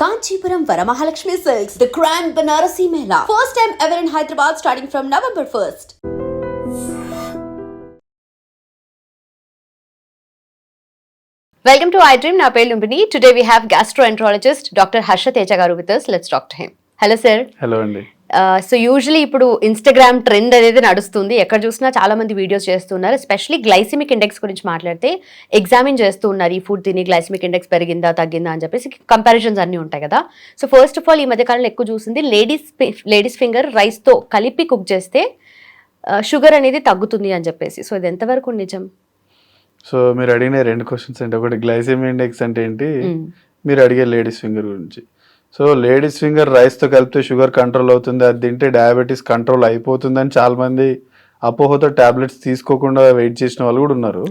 Kanchipuram Varamahalakshmi silks the grand Banarasi mela first time ever in Hyderabad starting from November first welcome to iDream నా పేరు Lumbini today we have gastroenterologist doctor Harsha Teja garu with us let's doctor him hello sir hello అండి so usually ఇప్పుడు Instagram trend అనేది నడుస్తుంది ఎక్కడ చూసినా చాలా మంది వీడియోస్ చేస్తున్నారు ఎస్పెషలీ గ్లైసిమిక్ ఇండెక్స్ గురించి మాట్లాడితే ఎగ్జామిన్ చేస్తూ ఉన్నారు ఈ ఫుడ్ తిని గ్లైసిమిక్ ఇండెక్స్ పెరిగిందా తగ్గిందా అని చెప్పేసి కంపారిజన్స్ అన్నీ ఉంటాయి కదా సో ఫస్ట్ ఆఫ్ ఆల్ ఈ మధ్యకాలంలో ఎక్కువ చూసింది లేడీస్ లేడీస్ ఫింగర్ రైస్తో కలిపి కుక్ చేస్తే షుగర్ అనేది తగ్గుతుంది అని చెప్పేసి సో ఇది ఎంతవరకు నిజం సో మీరు అడిగిన రెండు క్వశ్చన్స్ అంటే ఒకటి గ్లైసిమిక్ ఇండెక్స్ అంటే ఏంటి మీరు అడిగే లేడీస్ ఫింగర్ గురించి సో లేడీస్ ఫింగర్ రైస్తో కలిపితే షుగర్ కంట్రోల్ అవుతుంది అది తింటే డయాబెటీస్ కంట్రోల్ అయిపోతుందని చాలామంది అపోహతో ట్యాబ్లెట్స్ తీసుకోకుండా వెయిట్ చేసిన వాళ్ళు కూడా ఉన్నారు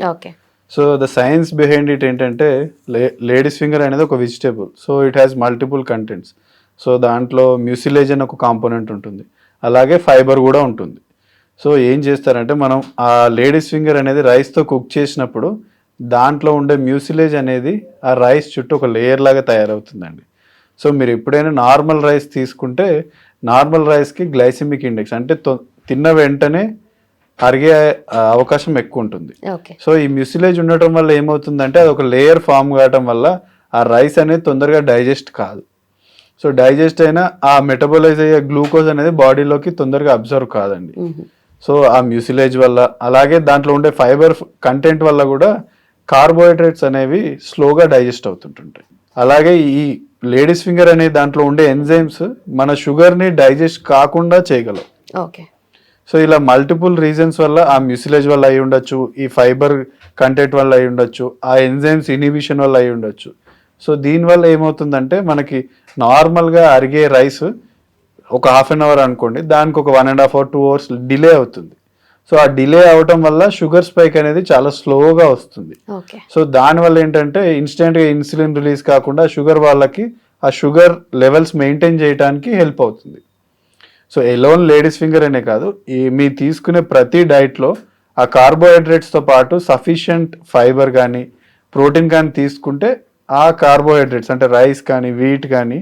so the science behind it ఏంటంటే లేడీస్ ఫింగర్ అనేది ఒక vegetable so it has multiple contents so దాంట్లో మ్యూసిలేజ్ అని ఒక కాంపోనెంట్ ఉంటుంది అలాగే ఫైబర్ కూడా ఉంటుంది సో ఏం చేస్తారంటే మనం ఆ లేడీస్ ఫింగర్ అనేది రైస్తో కుక్ చేసినప్పుడు దాంట్లో ఉండే మ్యూసిలేజ్ అనేది ఆ రైస్ చుట్టూ ఒక లేయర్ లాగా తయారవుతుందండి సో మీరు ఎప్పుడైనా నార్మల్ రైస్ తీసుకుంటే నార్మల్ రైస్కి గ్లైసిమిక్ ఇండెక్స్ అంటే తిన్న వెంటనే అరిగే అవకాశం ఎక్కువ ఉంటుంది సో ఈ మ్యూసిలేజ్ ఉండటం వల్ల ఏమవుతుందంటే అది ఒక లేయర్ ఫామ్ కావటం వల్ల ఆ రైస్ అనేది తొందరగా డైజెస్ట్ కాదు సో డైజెస్ట్ అయినా ఆ మెటబలైజ్ అయ్యే గ్లూకోజ్ అనేది బాడీలోకి తొందరగా అబ్జర్వ్ కాదండి సో ఆ మ్యూసిలేజ్ వల్ల అలాగే దాంట్లో ఉండే ఫైబర్ కంటెంట్ వల్ల కూడా కార్బోహైడ్రేట్స్ అనేవి స్లోగా డైజెస్ట్ అవుతుంటుంటాయి అలాగే ఈ లేడీస్ ఫింగర్ అనే దాంట్లో ఉండే ఎంజైమ్స్ మన షుగర్ని డైజెస్ట్ కాకుండా చేయగలవు ఓకే సో ఇలా మల్టిపుల్ రీజన్స్ వల్ల ఆ మ్యూసిలేజ్ వల్ల అయి ఉండొచ్చు ఈ ఫైబర్ కంటెంట్ వల్ల అయి ఉండొచ్చు ఆ ఎంజైమ్స్ ఇనిబిషన్ వల్ల అయి ఉండొచ్చు సో దీనివల్ల ఏమవుతుందంటే మనకి నార్మల్గా అరిగే రైస్ ఒక హాఫ్ అన్ అవర్ అనుకోండి దానికి ఒక one and half hour two hours delay అవుతుంది సో ఆ డిలే అవటం వల్ల షుగర్ స్పైక్ అనేది చాలా స్లోగా వస్తుంది సో దానివల్ల ఏంటంటే ఇన్స్టెంట్గా ఇన్సులిన్ రిలీజ్ కాకుండా షుగర్ వాళ్ళకి ఆ షుగర్ లెవెల్స్ మెయింటైన్ చేయడానికి హెల్ప్ అవుతుంది సో ఎలోన్ లేడీస్ ఫింగర్ అనే కాదు ఈ మీరు తీసుకునే ప్రతి డైట్లో ఆ కార్బోహైడ్రేట్స్తో పాటు సఫిషియంట్ ఫైబర్ కానీ ప్రోటీన్ కానీ తీసుకుంటే ఆ కార్బోహైడ్రేట్స్ అంటే రైస్ కానీ వీట్ కానీ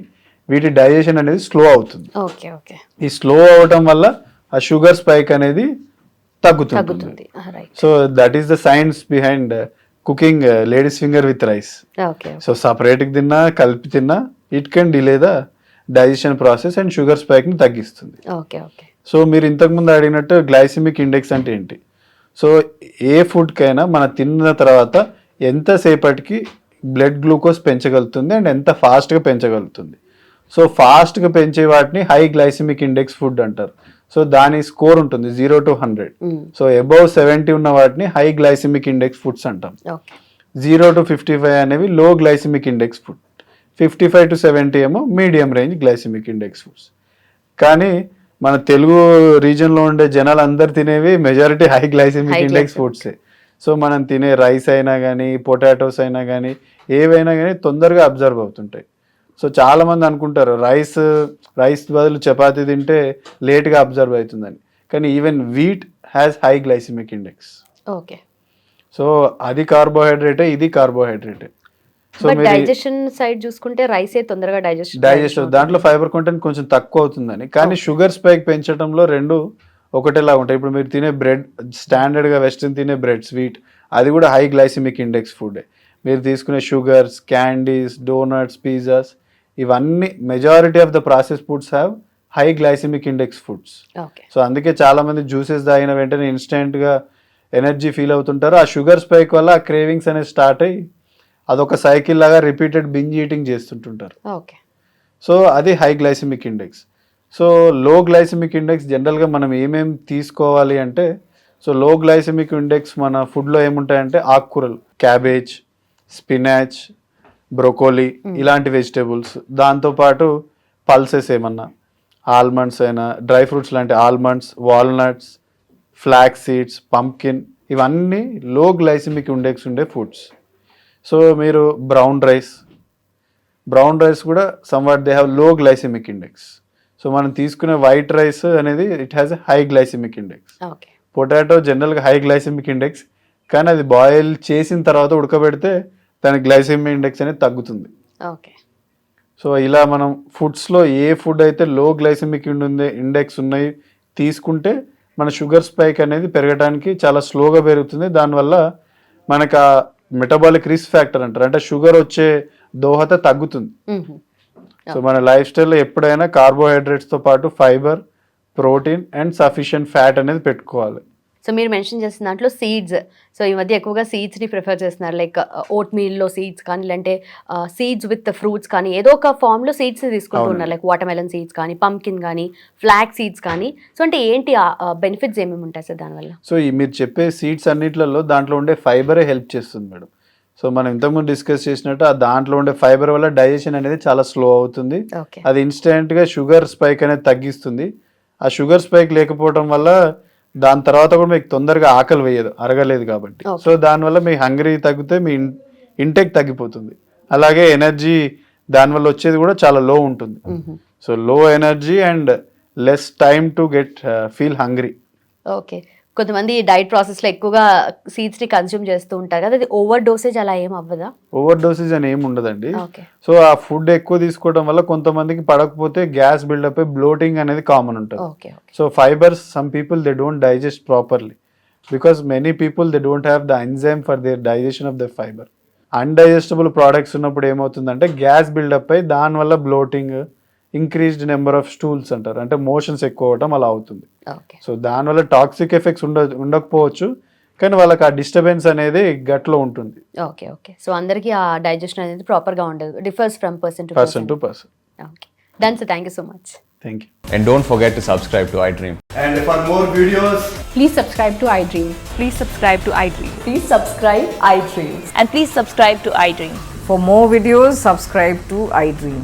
వీటి డైజెషన్ అనేది స్లో అవుతుంది ఈ స్లో అవటం వల్ల ఆ షుగర్ స్పైక్ అనేది తగ్గుతుంది so that is the science behind cooking ladies finger with rice so separate తిన్నా కలిపి తిన్నా it can delay the digestion process and sugar ని తగ్గిస్తుంది సో మీరు ఇంతకు ముందు అడిగినట్టు గ్లైసిమిక్ ఇండెక్స్ అంటే ఏంటి సో ఏ ఫుడ్ కైనా మనం తిన్న తర్వాత ఎంతసేపటికి బ్లడ్ గ్లూకోజ్ పెంచగలుగుతుంది అండ్ ఎంత ఫాస్ట్గా పెంచగలుగుతుంది సో ఫాస్ట్గా పెంచే వాటిని హై గ్లైసిమిక్ ఇండెక్స్ ఫుడ్ అంటారు సో దాని స్కోర్ ఉంటుంది zero to hundred so above seventy ఉన్న వాటిని హై గ్లైసిమిక్ ఇండెక్స్ ఫుడ్స్ అంటాం జీరో టు ఫిఫ్టీ ఫైవ్ అనేవి low glycemic index food fifty five to seventy ఏమో medium range glycemic index foods కానీ మన తెలుగు రీజన్లో ఉండే జనాలు అందరు తినేవి మెజారిటీ హై గ్లైసిమిక్ ఇండెక్స్ ఫుడ్సే సో మనం తినే రైస్ అయినా కానీ పొటాటోస్ అయినా కానీ ఏవైనా కానీ తొందరగా అబ్జర్వ్ అవుతుంటాయి సో చాలా మంది అనుకుంటారు రైస్ రైస్ బదులు చపాతి తింటే లేట్గా అబ్జర్వ్ అవుతుందని కానీ even wheat has high glycemic index okay so అది కార్బోహైడ్రేటే ఇది కార్బోహైడ్రేటే సో డైజెషన్ సైడ్ చూసుకుంటే రైస్ తొందరగా డైజెస్ట్ డైజెస్ట్ దాంట్లో ఫైబర్ కంటెంట్ కొంచెం తక్కువ అవుతుందని కానీ షుగర్ స్పైక్ పెంచడంలో రెండు ఒకటేలా ఉంటాయి ఇప్పుడు మీరు తినే బ్రెడ్ స్టాండర్డ్గా వెస్ట్రన్ తినే బ్రెడ్ స్వీట్ అది కూడా హై గ్లైసిమిక్ ఇండెక్స్ ఫుడ్ మీరు తీసుకునే షుగర్స్ క్యాండీస్ డోనట్స్ పిజ్జాస్ ఇవన్నీ majority of the process foods have high glycemic index foods so అందుకే చాలా మంది జ్యూసెస్ తాగిన వెంటనే ఇన్స్టెంట్ గా ఎనర్జీ ఫీల్ అవుతుంటారు ఆ షుగర్ స్పైక్ వల్ల ఆ క్రేవింగ్స్ అనేది స్టార్ట్ అయ్యి అదొక సైకిల్ లాగా రిపీటెడ్ బింజ్ ఈటింగ్ చేస్తుంటుంటారు సో అది high glycemic index so low glycemic index జనరల్గా మనం ఏమేమి తీసుకోవాలి అంటే సో లో గ్లైసిమిక్ ఇండెక్స్ మన ఫుడ్లో ఏముంటాయంటే ఆకుకూరలు క్యాబేజ్ స్పినాచ్ బ్రోకోలీ ఇలాంటి వెజిటేబుల్స్ దాంతోపాటు పల్సెస్ ఏమన్నా ఆల్మండ్స్ అయినా డ్రై ఫ్రూట్స్ లాంటి almonds walnuts flax seeds pumpkin ఇవన్నీ లో గ్లైసిమిక్ ఇండెక్స్ ఉండే ఫుడ్స్ సో మీరు బ్రౌన్ రైస్ బ్రౌన్ రైస్ కూడా somewhat they have low glycemic index so మనం తీసుకునే వైట్ రైస్ అనేది it has high glycemic index potato జనరల్గా high glycemic index కానీ అది బాయిల్ చేసిన తర్వాత ఉడకబెడితే దాని గ్లైసెమిక్ ఇండెక్స్ అనేది తగ్గుతుంది ఓకే సో ఇలా మనం ఫుడ్స్లో ఏ ఫుడ్ అయితే లో గ్లైసెమిక్ ఇండెక్స్ ఉన్నాయి తీసుకుంటే మన షుగర్ స్పైక్ అనేది పెరగడానికి చాలా స్లోగా పెరుగుతుంది దానివల్ల మనకు ఆ మెటబాలిక్ రిస్క్ ఫ్యాక్టర్ అంటారు అంటే షుగర్ వచ్చే దోహత తగ్గుతుంది సో మన లైఫ్ స్టైల్లో ఎప్పుడైనా కార్బోహైడ్రేట్స్తో పాటు fibre protein and sufficient fat అనేది పెట్టుకోవాలి సో మీరు మెన్షన్ చేసిన దాంట్లో సీడ్స్ సో ఈ మధ్య ఎక్కువగా సీడ్స్ని ప్రిఫర్ చేస్తున్నారు లైక్ ఓట్ మీల్లో సీడ్స్ కానీ లేదంటే సీడ్స్ విత్ ఫ్రూట్స్ కానీ ఏదో ఒక ఫామ్లో సీడ్స్ తీసుకుంటున్నారు లైక్ వాటర్ మెలన్ సీడ్స్ కానీ పంకిన్ కానీ ఫ్లాగ్ సీడ్స్ కానీ సో అంటే ఏంటి బెనిఫిట్స్ ఏమేమి ఉంటాయి సార్ దానివల్ల సో ఈ మీరు చెప్పే సీడ్స్ అన్నిట్లలో దాంట్లో ఉండే ఫైబరే హెల్ప్ చేస్తుంది మేడం సో మనం ఇంతకుముందు డిస్కస్ చేసినట్టు ఆ దాంట్లో ఉండే ఫైబర్ వల్ల డైజెషన్ అనేది చాలా స్లో అవుతుంది అది ఇన్స్టెంట్గా షుగర్ స్పైక్ అనేది తగ్గిస్తుంది ఆ షుగర్ స్పైక్ లేకపోవడం వల్ల దాని తర్వాత కూడా మీకు తొందరగా ఆకలి వేయదు అరగలేదు కాబట్టి సో దానివల్ల మీ హంగరీ తగ్గితే మీ ఇంటెక్ తగ్గిపోతుంది అలాగే ఎనర్జీ దానివల్ల వచ్చేది కూడా చాలా లో ఉంటుంది so low energy and less time to get feel hungry okay కొంతమంది డైట్ ప్రాసెస్లో ఎక్కువగా ని కన్స్యూమ్ చేస్తూ ఉంటారు కదా అది ఓవర్ డోసేజ్ అలా ఏం అవ్వదా ఓవర్ డోసేజ్ అని ఏం ఉండదండి సో ఆ ఫుడ్ ఎక్కువ తీసుకోవడం వల్ల కొంతమందికి పడకపోతే గ్యాస్ బిల్డప్ బ్లోటింగ్ అనేది కామన్ ఉంటుంది so fibres some people they don't digest properly because many people they don't have the enzyme for their digestion of the fibre undigestable products ఉన్నప్పుడు ఏమవుతుందంటే గ్యాస్ బిల్డప్ అయి దానివల్ల bloating increased number of stools అంటారు అంటే motions ఎక్కువ అవటం అలా అవుతుంది సో దానివల్ల టాక్సిక్ ఎఫెక్ట్స్ ఉండ ఉండకపోవచ్చు కానీ వాళ్ళకి ఆ డిస్టర్బెన్స్ అనేది గట్లో ఉంటుంది ఓకే ఓకే సో అందరికీ ఆ డైజెషన్ అనేది ప్రాపర్గా ఉండదు differs from person to person to person okay done sir thank you so much thank you and don't forget to subscribe to iDream and for more videos please subscribe to iDream please subscribe to iDream please subscribe iDream and please subscribe to iDream for more videos subscribe to iDream